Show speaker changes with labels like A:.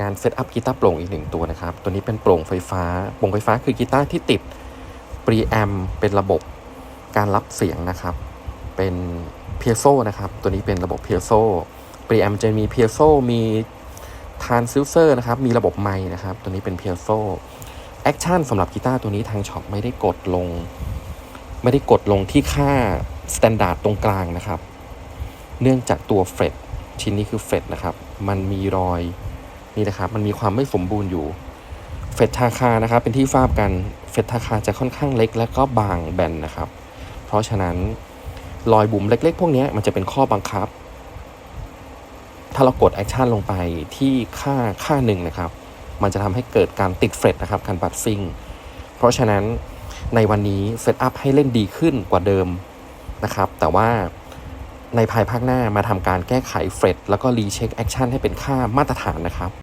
A: งานเซตอัพกีตาร์โปร่งอีกหนึ่งตัวนะครับ ตัวนี้เป็นโปร่งไฟฟ้า โปร่งไฟฟ้าคือกีตาร์ที่ติดปรีแอมเป็นระบบการรับเสียงนะครับ เป็นเพียโซนะครับ ตัวนี้เป็นระบบเพียโซปรีแอมจะมีเพียโซมีทานซิลเซอร์นะครับ มีระบบไมค์นะครับ ตัวนี้เป็นเพียโซแอคชั่นสำหรับกีตาร์ตัวนี้ทางช็อปไม่ได้กดลง ไม่ได้กดลงที่ค่าสแตนดาร์ดตรงกลางนะครับ เนื่องจากตัวเฟรดชิ้นนี้คือเฟรดนะครับ มันมีรอย นี่นะครับมันมีความไม่สมบูรณ์อยู่เฟรดทาคานะครับเป็นที่ทราบกันเฟรดทาคาจะค่อนข้างเล็กและก็บางแบนนะครับ เพราะฉะนั้นรอยบุ๋มเล็กๆ พวกนี้มันจะเป็นข้อบังคับ ถ้าเรากดแอคชั่นลงไปที่ค่าค่าหนึ่งนะครับ มันจะทำให้เกิดการติดเฟรดนะครับการบัดซิ่ง เพราะฉะนั้นในวันนี้เซตอัพให้เล่นดีขึ้นกว่าเดิมนะครับ แต่ว่าในภายภาคหน้ามาทำการแก้ไขเฟรดแล้วก็รีเช็คแอคชั่นให้เป็นค่ามาตรฐานนะครับ